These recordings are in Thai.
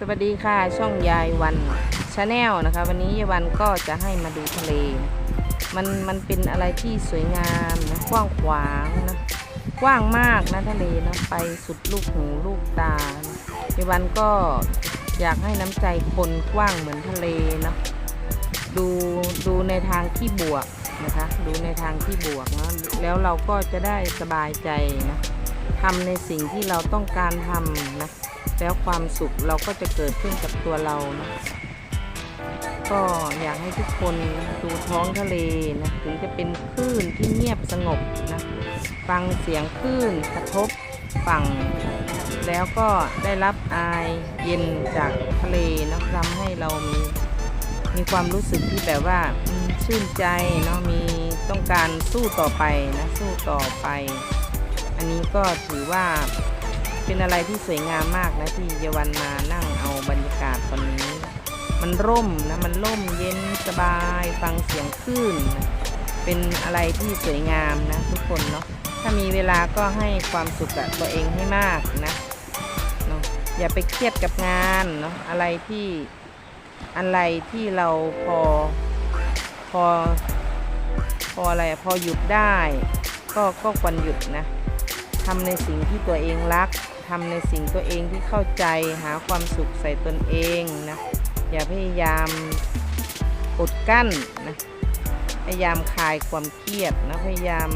สวัสดีค่ะช่องยายวันชาแนลนะคะ วันนี้ยายวันก็จะให้มาดูทะเล มันมันเป็นอะไรที่สวยงามนะกว้างขวางนะกว้างมากนะทะเลนะไปสุดลูกหูลูกตานะยายวันก็อยากให้น้ำใจคนกว้างเหมือนทะเลนะดูดูในทางที่บวกนะคะดูในทางที่บวกนะแล้วเราก็จะได้สบายใจนะทำในสิ่งที่เราต้องการทำนะ แล้วความสุขเราก็จะเกิดขึ้นกับตัวเรานะก็อยากให้ทุกคนดูท้องทะเลนะถึงจะเป็นคลื่นที่เงียบสงบนะฟังเสียงคลื่นกระทบฝั่ง แล้วก็ได้รับอายเย็นจากทะเลนะทำให้เรามีมีความรู้สึกที่แบบว่าชื่นใจเนาะมีต้องการสู้ต่อไปนะสู้ต่อไป อันนี้ก็ถือว่า เป็นอะไรที่สวยงามมากนะที่เยาวันมานั่งเอาบรรยากาศตอนนี้ มันร่มนะมันร่มเย็นสบายฟังเสียงคลื่นนะเป็นอะไรที่สวยงามนะทุกคนเนาะถ้ามีเวลาก็ให้ความสุขกับตัวเองให้มากนะเนาะอย่าไปเครียดกับงานเนาะอะไรที่อะไรที่เราพอพอพออะไรพอหยุดได้ ก็ก็ควรหยุดนะทำในสิ่งที่ตัวเองรัก ทำในสิ่งตัวเองที่เข้าใจหาความสุขใส่ตนเองนะอย่าพยายามอดกั้นนะพยายามคลายความเครียดนะพยายาม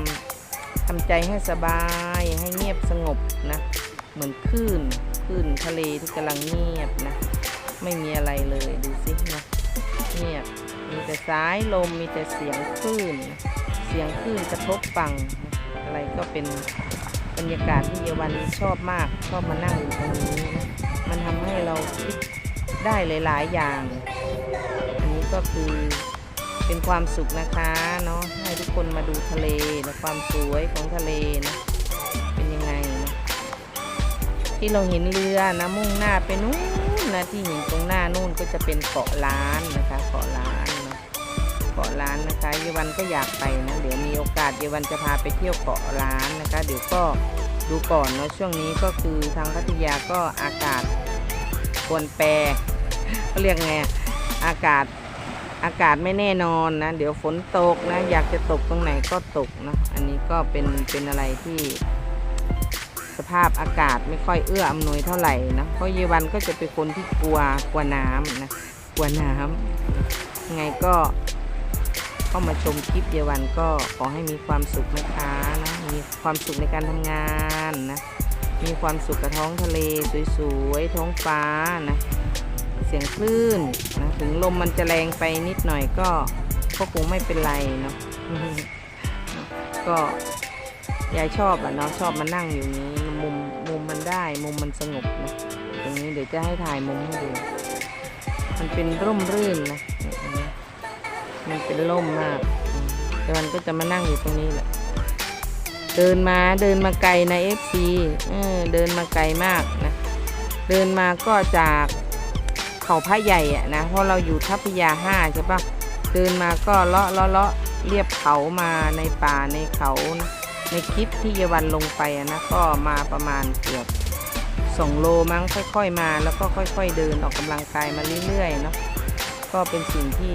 ทำใจให้สบายให้เงียบสงบนะเหมือนคลื่นคลื่นทะเลที่กำลังเงียบนะไม่มีอะไรเลยดูสินะเงียบมีแต่สายลมมีแต่เสียงคลื่นนะเสียงคลื่นกระทบฝั่งอะไรก็เป็น รรยากาศที่เยาวันชอบมากชอบมานั่งอยู่ตรงนี้นะมันทำให้เราคิดได้หลายๆอย่าง อันนี้ก็คือเป็นความสุขนะคะเนาะให้ทุกคนมาดูทะเลและความสวยของทะเลนะเป็นยังไงนะที่เราเห็นเรือนะมุ่งหน้าไปนู้นนะที่เห็นตรงหน้านู่นก็จะเป็นเกาะล้านนะคะเกาะล้าน ล้านนะคะเยวันก็อยากไปนะเดี๋ยวมีโอกาสเยวันจะพาไปเที่ยวเกาะล้านนะคะ เดี๋ยวก็ดูก่อนเนาะช่วงนี้ก็คือทางพัทยาก็อากาศควรแปรเขาเรียกไงอากาศอากาศไม่แน่นอนนะ เดี๋ยวฝนตกนะ อยากจะตกตรงไหนก็ตกนะอันนี้ก็เป็นเป็นอะไรที่สภาพอากาศไม่ค่อยเอื้ออำนวยเท่าไหร่นะเพราะเยวันก็จะเป็นคนที่กลัวกลัวน้ำนะกลัวน้ำยังไงก็ เข้ามาชมคลิปเยวันก็ขอให้มีความสุขนะคะนะมีความสุขในการทำงานนะมีความสุขกับท้องทะเลสวยๆท้องฟ้านะเสียงคลื่นนะถึงลมมันจะแรงไปนิดหน่อยก็ก็คงไม่เป็นไรเนาะก็ยายชอบอะเนาะชอบมานั่งอยู่นี้มุมมุมมันได้มุมมันสงบนะตรงนี้เดี๋ยวจะให้ถ่ายมุมให้ดูมันเป็นร่มรื่นนะ มันเป็นร่มมาก แต่มันก็จะมานั่งอยู่ตรงนี้แหละ เดินมาเดินมาไกลนะเอฟซีเออเดินมาไกลมากนะ เดินมาก็จากเขาพระใหญ่อะนะ เพราะเราอยู่ทัพยาห้าใช่ปะเดินมาก็เลาะเลาะเลาะเรียบเขามาในป่าในเขานะในคลิปที่เยาวันลงไปอะนะก็มาประมาณเกือบสองโลมั้งค่อย ๆ มาแล้วก็ค่อย ๆ เดินออกกำลังกายมาเรื่อยๆเนาะก็เป็นสิ่งที่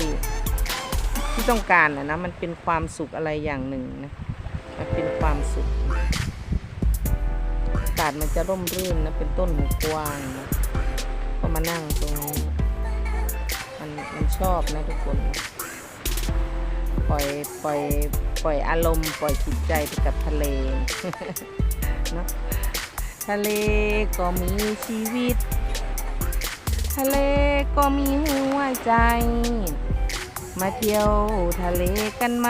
ที่ต้องการอะนะมันเป็นความสุขอะไรอย่างหนึ่งนะมันเป็นความสุขอากาศมันจะร่มรื่นนะเป็นต้นหูกวางนะก็มานั่งตรงนี้มันมันชอบนะทุกคนนะปล่อยปล่อยปล่อยอารมณ์ ปล่อยจิตใจไปกับทะเลนะทะเลก็มีชีวิต ทะเลก็มีหัวใจ มาเที่ยวทะเลกันไหม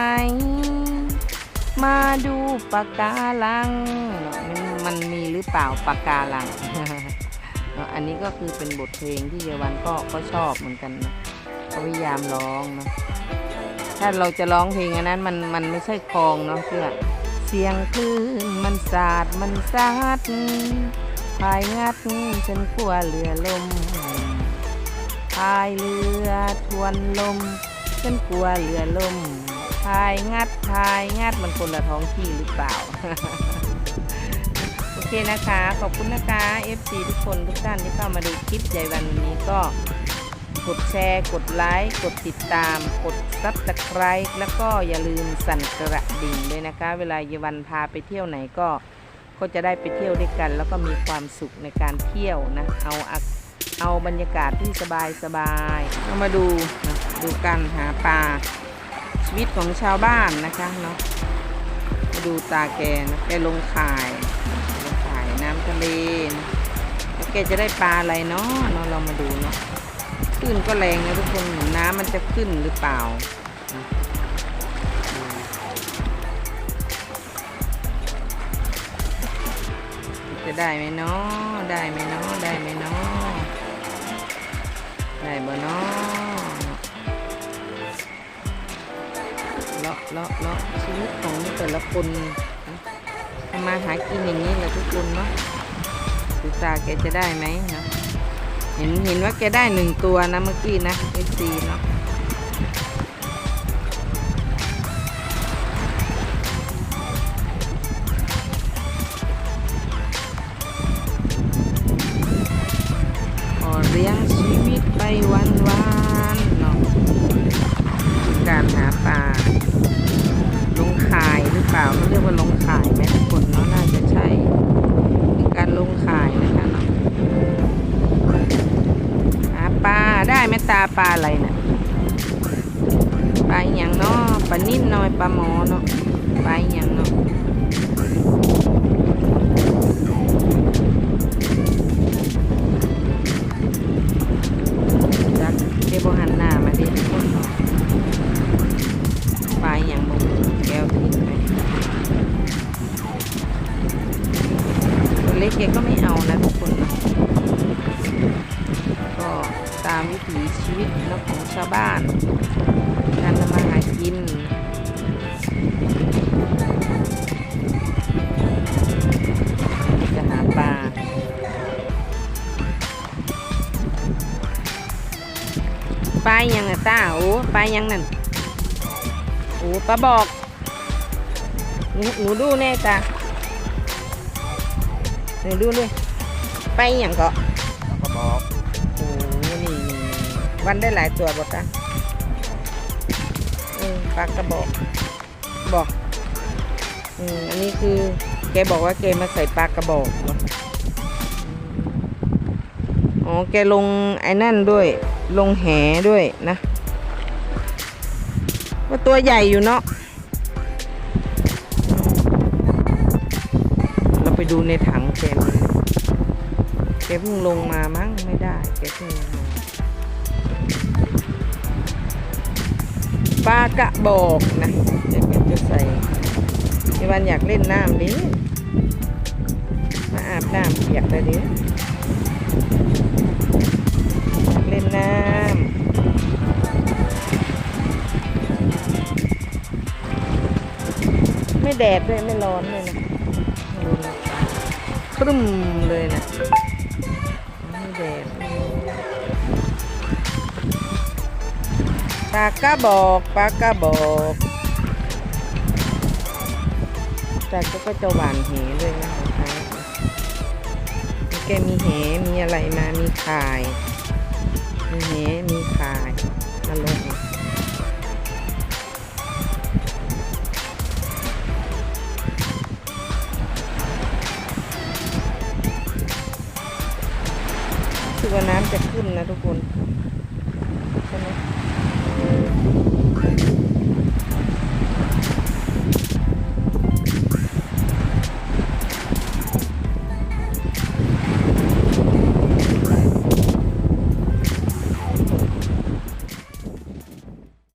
มาดูปะการังเนอะมันมันมีหรือเปล่าปะการัง อันนี้ก็คือเป็นบทเพลงที่เยาวันก็ก็ชอบเหมือนกันนะก็พยายามร้องนะถ้าเราจะร้องเพลงอันนั้นมันมันไม่ใช่คลองเนาะเพื่อเสียงคลื่นมันสาดมันซัดพายงัดฉันกลัวเรือลมพายเรือทวนลม ฉันกลัวเรือล่มพายงัดพายงัดมันคนละท้องที่หรือเปล่า โอเคนะคะ ขอบคุณนะคะ FC ทุกคนทุกท่านที่เข้ามาดูคลิปยายวันวันนี้ก็กดแชร์กดไลค์กดติดตาม กดซับสไคร b ์แล้วก็อย่าลืมสั่นกระดิ่งด้วยนะคะ เวลายายวันพาไปเที่ยวไหนก็ก็จะได้ไปเที่ยวด้วยกัน แล้วก็มีความสุขในการเที่ยวนะ เอาเอาบรรยากาศที่สบายสบายๆเรามาดูนะ ดูกันหาปลาชีวิตของชาวบ้านนะคะเนาะมาดูตาแกนะแกลงข่ายลงข่ายน้ำทะเลนะแล้วแกจะได้ปลาอะไรเนาะเนาะเรามาดูเนาะขึ้นก็แรงนะทุกคนน้ำมันจะขึ้นหรือเปล่าจะได้ไหมเนาะได้ไหมเนาะได้ไหมเนาะได้บ่เนาะ เลาะเลาะชีวิตของแต่ละคนนะทำมาหากินอย่างนี้แหละทุกคนเนาะดูตาแกจะได้ไหมนะเห็นเห็นว่าแกได้หนึ่งตัวนะเมื่อกี้นะเอซีเนาะ ปลาอะไรนะ่ะปลาอย่างเนาะปลานิ่มน้อยปลาหมอเนาะปลาอย่างเนาะ ชีวิตนะของชาวบ้าน การทำมาหากินจะหาปลาปลายังอะต้าโอ้ปลายังนั่นโอ้ปลาบอกหนูหนูดูแน่จ้ะหนูดูเลยไปอย่างเกาะ วันได้หลายตัวบอกจ้ะปลากระบอกบอกอืมอันนี้คือแกบอกว่าแกมาใส่ปลากระบอกอ๋อแกลงไอ้นั่นด้วย ลงแหด้วยนะว่าตัวใหญ่อยู่เนาะเราไปดูในถังแกแกเพิ่งลงมามั้งไม่ได้แกเพิ่งลงมา ปลากระบอกนะเดี๋ยวจะใส่ในวันอยากเล่นน้ำดิมาอาบน้ำเปียกเลยดิอยากเล่นน้ำไม่แดดด้วยไม่ร้อนเลยนะครึ้มเลยนะไม่แดด ปลากระบอกปลากระบอกจากก็จะหวานเหด้วยนะของเขามีแกมีเหมีอะไรมามีข่าย มีเหมีข่ายมาลงรู้สึกว่าน้ำจะขึ้นนะทุกคน